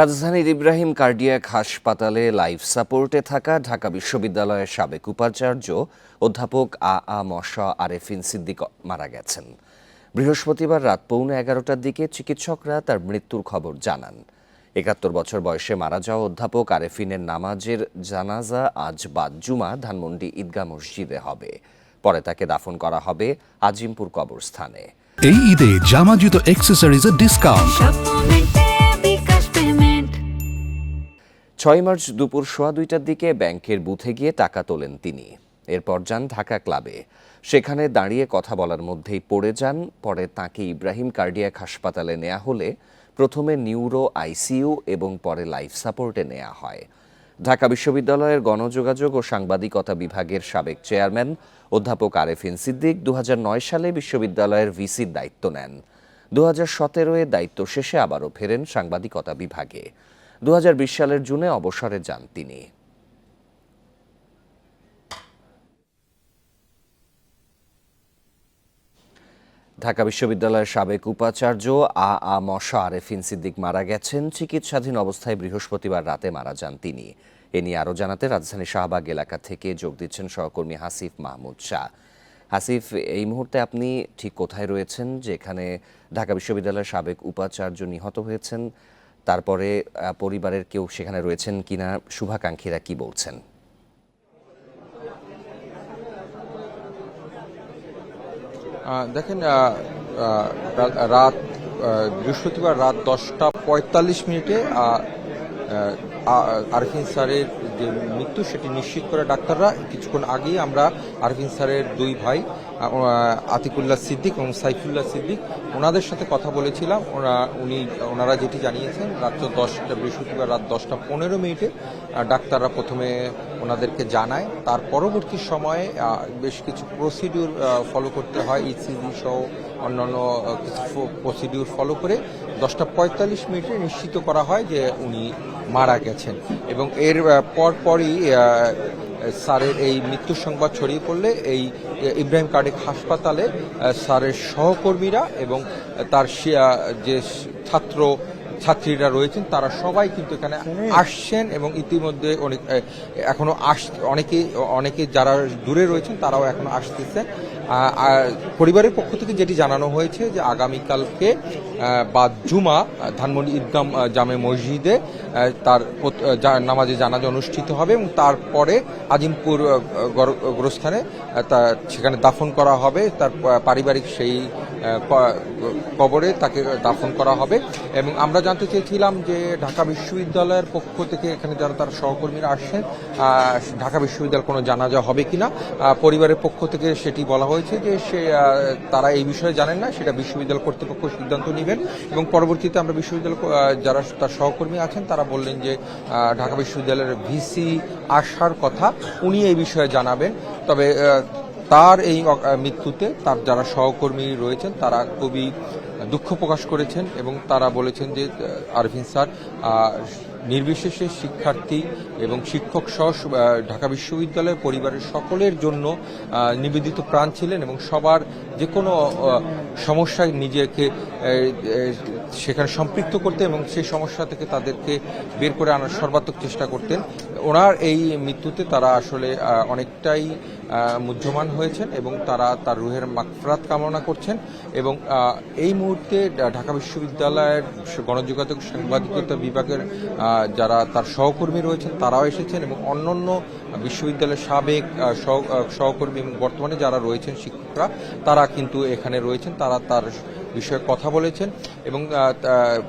রাজধানীর ইব্রাহিম কার্ডিয়াক হাসপাতালে লাইফ সাপোর্টে থাকা ঢাকা বিশ্ববিদ্যালয়ের সাবেক উপাচার্য অধ্যাপক আ আ মশা আরেফিন সিদ্দিক মারা গেছেন। বৃহস্পতিবার রাত পৌনে এগারোটার দিকে চিকিৎসকরা তার মৃত্যুর খবর জানান। একাত্তর বছর বয়সে মারা যাওয়া অধ্যাপক আরেফিনের নামাজের জানাজা আজ বাদ জুমা ধানমন্ডি ঈদগাহ মসজিদে হবে। পরে তাকে দাফন করা হবে আজিমপুর কবরস্থানে। এই ঈদে জামা জুতো অ্যাক্সেসরিজের ডিসকাউন্ট ছয় মার্চ দুপুর সোয়া দুইটার দিকে ব্যাংকের বুথে গিয়ে টাকা তোলেন তিনি। এরপর যান ঢাকা ক্লাবে। সেখানে দাঁড়িয়ে কথা বলার মধ্যেই পড়ে যান, পরে তাকে ইব্রাহিম কার্ডিয়াক হাসপাতালে নেওয়া হলে প্রথমে নিউরো, আইসিইউ এবং পরে লাইফ সাপোর্টে নেওয়া হয়। ঢাকা বিশ্ববিদ্যালয়ের গণযোগাযোগ ও সাংবাদিকতা বিভাগের সাবেক চেয়ারম্যান অধ্যাপক আরেফিন সিদ্দিক দু হাজার নয় সালে বিশ্ববিদ্যালয়ের ভিসির দায়িত্ব নেন। দু হাজার সতেরোয় দায়িত্ব শেষে আবারও ফেরেন সাংবাদিকতা বিভাগে। দু হাজার বিশ সালের জুনে অবসরে যান তিনি। ঢাকা বিশ্ববিদ্যালয়ের সাবেক উপাচার্য আ আ মশা আরেফিন সিদ্দিক মারা গেছেন। চিকিৎসাধীন অবস্থায় বৃহস্পতিবার রাতে মারা যান তিনি। এ নিয়ে আরও জানাতে রাজধানী শাহবাগ এলাকা থেকে যোগ দিচ্ছেন সহকর্মী হাসিফ মাহমুদ শাহ। হাসিফ, এই মুহূর্তে আপনি ঠিক কোথায় রয়েছেন? যেখানে ঢাকা বিশ্ববিদ্যালয়ের সাবেক উপাচার্য নিহত হয়েছেন। তারপরে পরিবারের কেউ সেখানে রয়েছেন কিনা শুভাকাঙ্ক্ষীরা কি বলছেন? দেখেন রাত বৃহস্পতিবার রাত দশটা পঁয়তাল্লিশ মিনিটে আরফিন স্যারের যে মৃত্যু সেটি নিশ্চিত করে ডাক্তাররা। কিছুক্ষণ আগেই আমরা আরফিন স্যারের দুই ভাই আতিকুল্লাহ সিদ্দিক এবং সাইফুল্লাহ সিদ্দিক, ওনাদের সাথে কথা বলেছিলাম। ওরা, উনি, ওনারা যেটি জানিয়েছেন রাত্র দশটা, বৃহস্পতিবার রাত দশটা পনেরো মিনিটে ডাক্তাররা প্রথমে ওনাদেরকে জানায়। তার পরবর্তী সময়ে বেশ কিছু প্রসিডিউর ফলো করতে হয় ইসিজি সহ অন্যান্য কিছু প্রসিডিউর ফলো করে দশটা পঁয়তাল্লিশ মিনিটে নিশ্চিত করা হয় যে উনি মারা গেছেন। এবং এর পরপরই স্যারের এই মৃত্যু সংবাদ ছড়িয়ে পড়লে এই ইব্রাহিম কার্ডিক হাসপাতালে স্যারের সহকর্মীরা এবং তার যে ছাত্র ছাত্রীরা রয়েছেন, তারা সবাই কিন্তু এখানে আসছেন এবং ইতিমধ্যে অনেক এখনও আস, অনেকে অনেকে যারা দূরে রয়েছেন তারাও এখনও আসতেছেন। আর পরিবারের পক্ষ থেকে যেটি জানানো হয়েছে যে আগামীকালকে বা জুমা ধানমন্ডি ঈদগাম জামে মসজিদে তার নামাজে জানাজা অনুষ্ঠিত হবে এবং তারপরে আজিমপুর গোরস্থানে সেখানে দাফন করা হবে। তার পারিবারিক সেই কবরে তাকে দাফন করা হবে এবং আমরা জানতে চেয়েছিলাম যে ঢাকা বিশ্ববিদ্যালয়ের পক্ষ থেকে এখানে যারা তার সহকর্মীরা আসছেন ঢাকা বিশ্ববিদ্যালয় কোনো জানাজা হবে কিনা? পরিবারের পক্ষ থেকে সেটি বলা হয়েছে যে সে তারা এই বিষয়ে জানেন না, সেটা বিশ্ববিদ্যালয় কর্তৃপক্ষ সিদ্ধান্ত নেবেন এবং পরবর্তীতে আমরা বিশ্ববিদ্যালয় যারা তার সহকর্মী আছেন, তারা বললেন যে ঢাকা বিশ্ববিদ্যালয়ের ভিসি আসার কথা উনি এই বিষয়ে জানাবেন। তবে তার এই মৃত্যুতে তার যারা সহকর্মী রয়েছেন, তারা খুবই দুঃখ প্রকাশ করেছেন এবং তারা বলেছেন যে আরভিন স্যার নির্বিশেষে শিক্ষার্থী এবং শিক্ষক সহ ঢাকা বিশ্ববিদ্যালয়ের পরিবারের সকলের জন্য নিবেদিত প্রাণ ছিলেন এবং সবার যে কোনো সমস্যায় নিজেকে সেখানে সম্পৃক্ত করতে এবং সেই সমস্যা থেকে তাদেরকে বের করে আনার সর্বাত্মক চেষ্টা করতেন। ওনার এই মৃত্যুতে তারা আসলে অনেকটাই মুহ্যমান হয়েছেন এবং তারা তার রুহের মাগফরাত কামনা করছেন এবং এই মুহূর্তে ঢাকা বিশ্ববিদ্যালয়ের গণযোগাযোগ সাংবাদিকতা বিভাগের যারা তার সহকর্মী রয়েছেন তারাও এসেছেন এবং অন্যান্য বিশ্ববিদ্যালয়ের সাবেক সহকর্মী এবং বর্তমানে যারা রয়েছেন শিক্ষকরা, তারা কিন্তু এখানে রয়েছেন, তারা তার বিষয়ে কথা বলেছেন এবং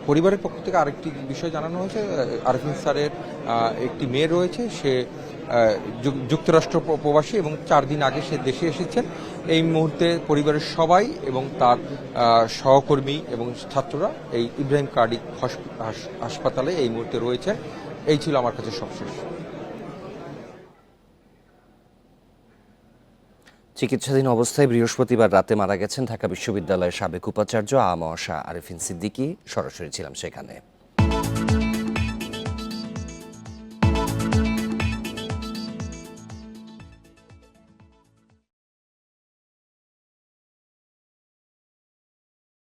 পরিবারের পক্ষ থেকে আরেকটি বিষয় জানানো হয়েছে আরফিন স্যারের একটি মেয়ে রয়েছে, সে যুক্তরাষ্ট্র প্রবাসী এবং চার দিন আগে সে দেশে এসেছেন। এই মুহূর্তে পরিবারের সবাই এবং তার সহকর্মী এবং ছাত্ররা এই ইব্রাহিম কার্ডিক হাস- হাসপাতালে এই মুহূর্তে রয়েছেন। এই ছিল আমার কাছে সবশেষ। চিকিৎসাধীন অবস্থায় বৃহস্পতিবার রাতে মারা গেছেন ঢাকা বিশ্ববিদ্যালয়ের সাবেক উপাচার্য আ মশা আরেফিন সিদ্দিকী। সরাসরি ছিলাম সেখানে।